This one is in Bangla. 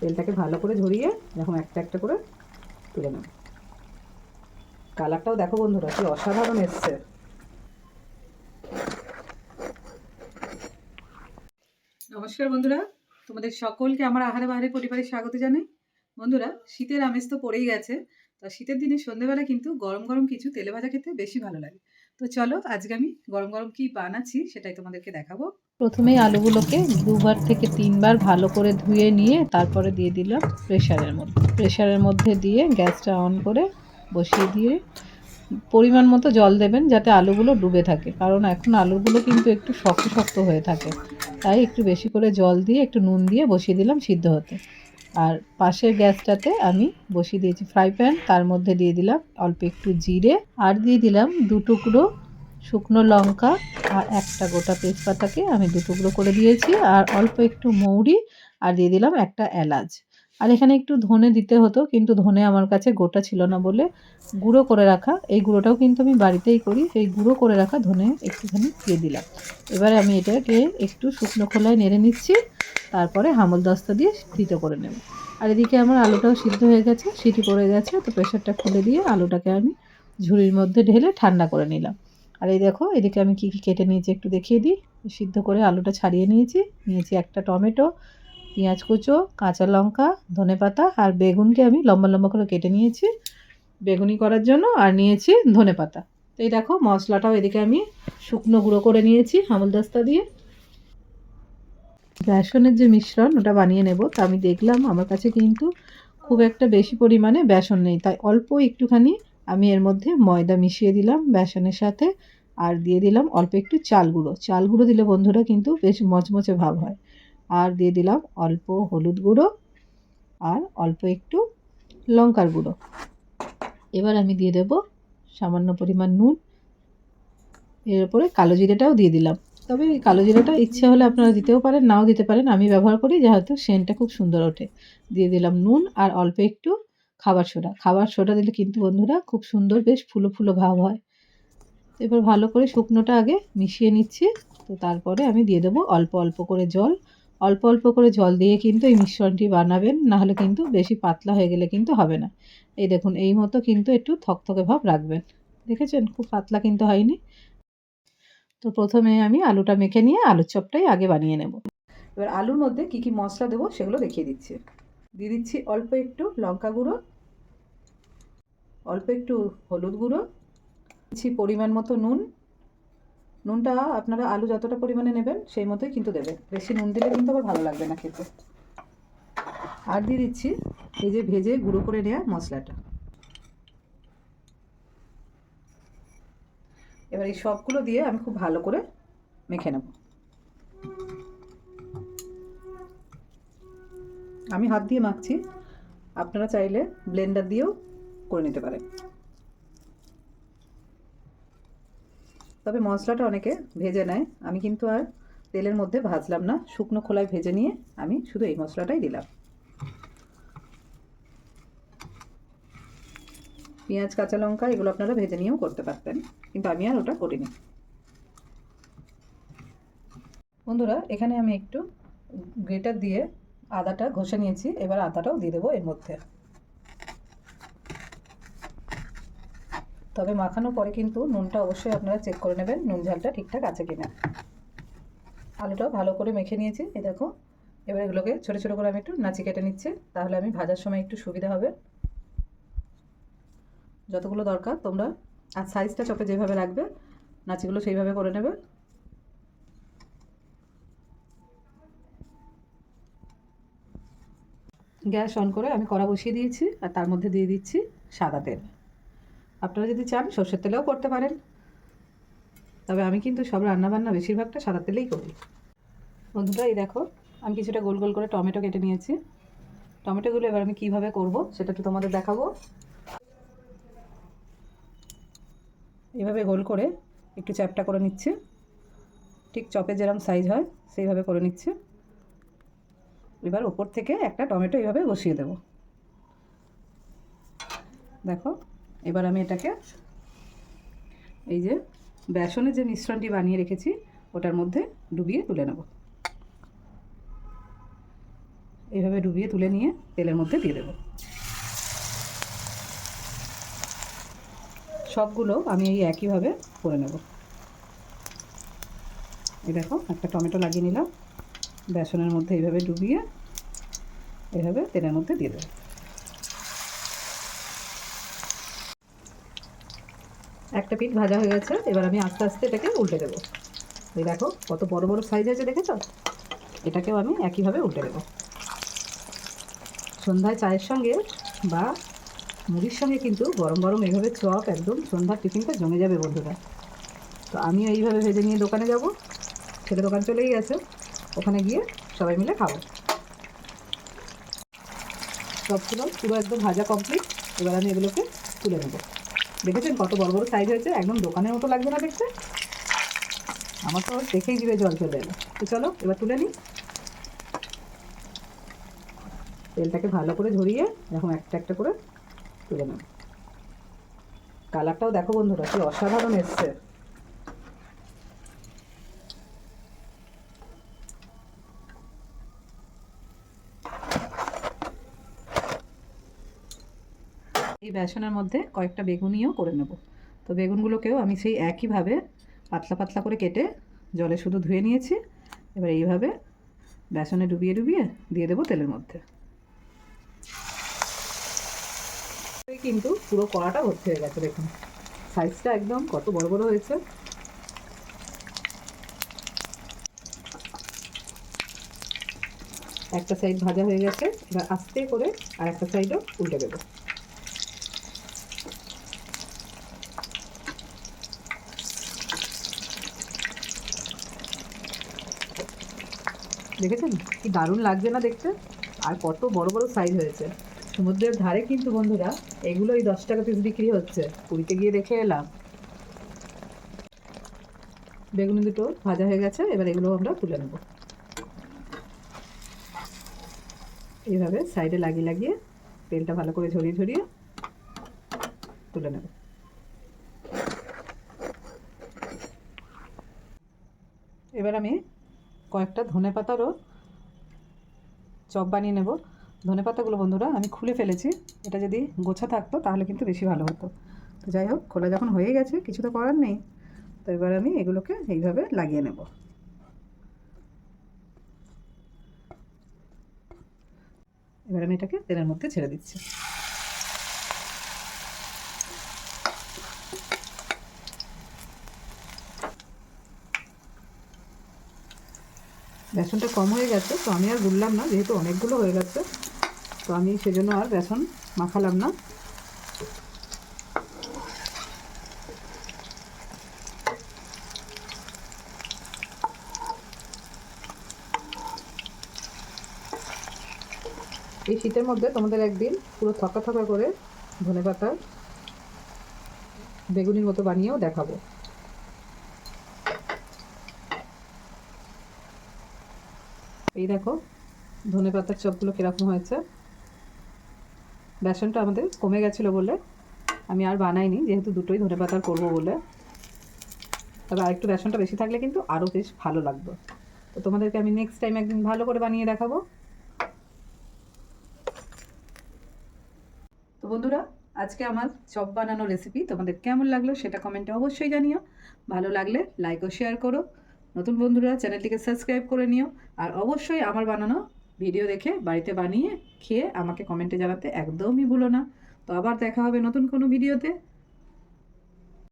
তেলটাকে ভালো করে ঝরিয়ে এরকম একটা একটা করে তুলে নেব। কালারটাও দেখো বন্ধুরা, কি অসাধারণ এসছে। নমস্কার বন্ধুরা, তোমাদের সকলকে আমার আহারে বাহারে পরিবারে স্বাগত জানাই। বন্ধুরা, শীতের আমেজ তো পড়েই গেছে, তা শীতের দিনে সন্ধ্যেবেলা কিন্তু গরম গরম কিছু তেলে ভাজা খেতে বেশি ভালো লাগে। তো চলো, আজকে আমি গরম গরম কি বানাচ্ছি সেটাই তোমাদেরকে দেখাবো। প্রথমেই আলুগুলোকে দুবার থেকে তিনবার ভালো করে ধুয়ে নিয়ে তারপরে দিয়ে দিলাম প্রেশারের মধ্যে। প্রেশারের মধ্যে দিয়ে গ্যাসটা অন করে বসিয়ে দিয়ে পরিমাণ মতো জল দেবেন যাতে আলুগুলো ডুবে থাকে। কারণ এখন আলুগুলো কিন্তু একটু শক্ত শক্ত হয়ে থাকে। তাই একটু বেশি করে জল দিয়ে একটু নুন দিয়ে বসিয়ে দিলাম সিদ্ধ হতে। আর পাশের গ্যাসটাতে আমি বসিয়ে দিয়েছি ফ্রাই প্যান। তার মধ্যে দিয়ে দিলাম অল্প একটু জিরে। আর দিয়ে দিলাম দু টুকরো শুকনো লঙ্কা আর একটা গোটা তেজপাতাকে আমি দু টুকরো করে দিয়েছি। আর অল্প একটু মৌরি আর দিয়ে দিলাম একটা এলাচ। আর এখানে একটু ধনে দিতে হতো, কিন্তু ধনে আমার কাছে গোটা ছিল না বলে গুঁড়ো করে রাখা, এই গুঁড়োটাও কিন্তু আমি বাড়িতেই করি, সেই গুঁড়ো করে রাখা ধনে একটুখানি দিয়ে দিলাম। এবারে আমি এটাকে একটু শুকনো খোলায় নেড়ে নিচ্ছি, তারপরে হামল দস্তা দিয়ে সিদ্ধ করে নেব। আর এদিকে আমার আলুটাও সিদ্ধ হয়ে গেছে, সিটি পড়ে গেছে, তো প্রেশারটা খুলে দিয়ে আলুটাকে আমি ঝুড়ির মধ্যে ঢেলে ঠান্ডা করে নিলাম। আর এই দেখো, এদিকে আমি কী কী কেটে নিয়েছি একটু দেখিয়ে দিই। সিদ্ধ করে আলুটা ছাড়িয়ে নিয়েছি। নিয়েছি একটা টমেটো, পেঁয়াজ কুচো, কাঁচা লঙ্কা ধনেপাতা আর বেগুনকে আমি লম্বা লম্বা করে কেটে নিয়েছি বেগুনি করার জন্য আর নিয়েছি ধনেপাতা তো এই দেখো, মশলাটাও এদিকে আমি শুকনো গুঁড়ো করে নিয়েছি হামলদাস্তা দিয়ে। বেসনের যে মিশ্রণ, ওটা বানিয়ে নেব। তা আমি দেখলাম, আমার কাছে কিন্তু খুব একটা বেশি পরিমাণে বেসন নেই, তাই অল্প একটুখানি আমি এর মধ্যে ময়দা মিশিয়ে দিলাম বেসনের সাথে আর দিয়ে দিলাম অল্প একটু চাল গুঁড়ো। চাল গুঁড়ো দিলে বন্ধুরা কিন্তু বেশ মচমচে ভাব হয়। আর দিয়ে দিলাম অল্প হলুদ গুঁড়ো আর অল্প একটু লঙ্কার গুঁড়ো। এবার আমি দিয়ে দেব সামান্য পরিমাণ নুন। এর উপরে কালো জিরেটাও দিয়ে দিলাম। তবে এই কালো জিরাটা ইচ্ছে হলে আপনারা দিতেও পারেন, নাও দিতে পারেন। আমি ব্যবহার করি, যেহেতু সেন্টটা খুব সুন্দর ওঠে। দিয়ে দিলাম নুন আর অল্প একটু খাবার সোডা। খাবার সোডা দিলে কিন্তু বন্ধুরা খুব সুন্দর বেশ ফুলো ফুলো ভাব হয়। এবার ভালো করে শুকনোটা আগে মিশিয়ে নিচ্ছি। তো তারপরে আমি দিয়ে দেবো অল্প অল্প করে জল। অল্প অল্প করে জল দিয়ে কিন্তু এই মিশ্রণটি বানাবেন, নাহলে কিন্তু বেশি পাতলা হয়ে গেলে কিন্তু হবে না। এই দেখুন, এই মতো কিন্তু একটু থকথকে ভাব রাখবেন। দেখেছেন? খুব পাতলা কিন্তু হয়নি। তো প্রথমে আমি আলুটা মেখে নিয়ে আলুর চপটাই আগে বানিয়ে নেব। এবার আলুর মধ্যে কি কি মশলা দেবো সেগুলো দেখিয়ে দিচ্ছি। দিয়ে দিচ্ছি অল্প একটু লঙ্কা গুঁড়ো অল্প একটু হলুদ গুঁড়ো দিচ্ছি পরিমাণ মতো নুন। নুনটা আপনারা আলু যতটা পরিমাণে নেবেন সেই মতোই কিন্তু দেবেন। বেশি নুন দিলে কিন্তু আবার ভালো লাগবে না খেতে। আর দিয়ে দিচ্ছি এই যে ভেজে গুঁড়ো করে নেওয়া মশলাটা। এবার এই সবগুলো দিয়ে আমি খুব ভালো করে মেখে নেব। আমি হাত দিয়ে মাখছি। আপনারা চাইলে ব্লেন্ডার দিয়েও করে নিতে পারে। তবে মশলাটা অনেকে ভেজে নেয়। আমি কিন্তু আর তেলের মধ্যে ভাজলাম না। শুকনো খোলায় ভেজে নিয়ে আমি শুধু এই মশলাটাই দিলাম। পেঁয়াজ, কাঁচা লঙ্কা এগুলো আপনারা ভেজে নিয়েও করতে পারতেন। কিন্তু আমি আর ওটা করিনি। বন্ধুরা, এখানে আমি একটু গ্রেটার দিয়ে আদাটা ঘষে নিয়েছি। এবার আদাটাও দিয়ে দেবো এর মধ্যে। তবে মাখানোর পরে কিন্তু নুনটা অবশ্যই আপনারা চেক করে নেবেন, নুন ঝালটা ঠিকঠাক আছে কিনা। আলুটাও ভালো করে মেখে নিয়েছি, এই দেখো। এবার এগুলোকে ছোটো ছোটো করে আমি একটু নাচি কেটে নিচ্ছি, তাহলে আমি ভাজার সময় একটু সুবিধা হবে। যতগুলো দরকার তোমরা আর সাইজটা চপে যেভাবে রাখবে নাচিগুলো সেইভাবে করে নেবে। গ্যাস অন করে আমি কড়া বসিয়ে দিয়েছি আর তার মধ্যে দিয়ে দিচ্ছি সাদা তেল। আপনারা যদি চান, সর্ষের তেলেও করতে পারেন। তবে আমি কিন্তু সব রান্নাবান্না বেশিরভাগটা সাদা তেলেই করি। বন্ধুরা, এই দেখো, আমি কিছুটা গোল গোল করে টমেটো কেটে নিয়েছি। টমেটোগুলো এবার আমি কীভাবে করব, সেটা একটু তোমাদের দেখাবো। এভাবে গোল করে একটু চ্যাপটা করে নিচ্ছে। ঠিক চপে যেরকম সাইজ হয়, সেইভাবে করে নিচ্ছে। এবার ওপর থেকে একটা টমেটো এইভাবে বসিয়ে দেব। দেখো এবার আমি এটাকে এই যে বেসনের যে মিশ্রণটি বানিয়ে রেখেছি, ওটার মধ্যে ডুবিয়ে তুলে নেব। এইভাবে ডুবিয়ে তুলে নিয়ে তেলের মধ্যে দিয়ে দেবো। সবগুলো আমি এই একইভাবে করে নেব। এই দেখো, একটা টমেটো লাগিয়ে নিলাম। বেসনের মধ্যে এইভাবে ডুবিয়ে এইভাবে তেলের মধ্যে দিয়ে দেবো। একটা পিঠ ভাজা হয়ে গেছে, এবার আমি আস্তে আস্তে এটাকে উল্টে দেবো। এই দেখো, কত বড় বড় সাইজ আছে, দেখেছ? এটাকেও আমি একইভাবে উল্টে দেবো। সন্ধ্যায় চায়ের সঙ্গে বা মুড়ির সঙ্গে কিন্তু গরম গরম এইভাবে চপ একদম সন্ধ্যার টিফিনটা জমে যাবে, বন্ধুরা। তো আমিও এইভাবে ভেজে নিয়ে দোকানে যাব। ছেলে দোকান চলেই গেছে। ওখানে গিয়ে সবাই মিলে খাব। সবগুলো পুরো একদম ভাজা কমপ্লিট এবার আমি এগুলোকে তুলে নেব। দেখেছেন কত বড় বড় সাইজ হয়েছে? একদম দোকানের মতো লাগবে না দেখতে। আমার তো দেখেই দিবে জল চলে এলো তো চলো, এবার তুলে নিই। তেলটাকে ভালো করে ঝরিয়ে এরকম একটা একটা করে তুলে নেব। কালারটাও দেখো বন্ধুরা, কি অসাধারণ এসছে। এই বেসনের মধ্যে কয়েকটা বেগুনিও করে নেব। তো বেগুনগুলোকেও আমি সেই একইভাবে পাতলা পাতলা করে কেটে জলে শুধু ধুয়ে নিয়েছি। এবার এইভাবে বেসনে ডুবিয়ে ডুবিয়ে দিয়ে দেবো তেলের মধ্যে। কিন্তু পুরো কড়াটা ভর্তি হয়ে গেছে, দেখুন। সাইজটা একদম কত বড় বড় হয়েছে। একটা সাইড ভাজা হয়ে গেছে। এবার আস্তে করে আর একটা সাইডও উল্টে দেবো। দেখেছেন? কি দারুণ লাগছে না দেখতে? আর কত বড় বড় সাইজ হয়েছে। সমুদ্রের ধারে কিন্তু বন্ধুরা, এগুলোই দশ টাকা পিস বিক্রি হচ্ছে। পুরীতে গিয়ে দেখে এলাম। বেগুন দুটো ভাজা হয়ে গেছে, এবার এগুলো আমরা তুলে নেব। এইভাবে সাইডে লাগিয়ে লাগিয়ে তেলটা ভালো করে ঝরিয়ে ঝরিয়ে তুলে নেব। এবার আমি কয়েকটা ধনে পাতারও চপ বানিয়ে নেব। ধনে পাতাগুলো বন্ধুরা আমি খুলে ফেলেছি। এটা যদি গোছা থাকতো তাহলে কিন্তু বেশি ভালো হতো। তো যাই হোক, খোলা যখন হয়ে গেছে, কিছু তো করার নেই। তো এবার আমি এগুলোকে এইভাবে লাগিয়ে নেব। এবার আমি এটাকে তেলের মধ্যে ছেড়ে দিচ্ছি। বেসনটা কম হয়ে গেছে, তো আমি আর গুললাম না, যেহেতু অনেকগুলো হয়ে গেছে, তো আমি সেজন্য আর বেসন মাখালাম না। এই শীতের মধ্যে তোমাদের একদিন পুরো থকা থকা করে ধনে পাতা বেগুনির মতো বানিয়েও দেখাবো। এই দেখো, ধনে পাতার চপগুলো কীরকম হয়েছে। বেসনটা আমাদের কমে গেছিল বলে আমি আর বানাইনি, যেহেতু দুটোই ধনে পাতার করব বলে। তবে আরেকটু বেসনটা বেশি থাকলে কিন্তু আরও বেশ ভালো লাগবে। তো তোমাদেরকে আমি নেক্সট টাইম একদিন ভালো করে বানিয়ে দেখাবো। তো বন্ধুরা, আজকে আমার চপ বানানো রেসিপি তোমাদের কেমন লাগল সেটা কমেন্টে অবশ্যই জানিও। ভালো লাগলে লাইক ও শেয়ার করো। নতুন বন্ধুরা, চ্যানেলটিকে সাবস্ক্রাইব করে নিও। আর অবশ্যই আমার বানানো ভিডিও দেখে বাড়িতে বানিয়ে খেয়ে আমাকে কমেন্টে জানাতে একদমই ভুলো না। তো আবার দেখা হবে নতুন কোনো ভিডিওতে।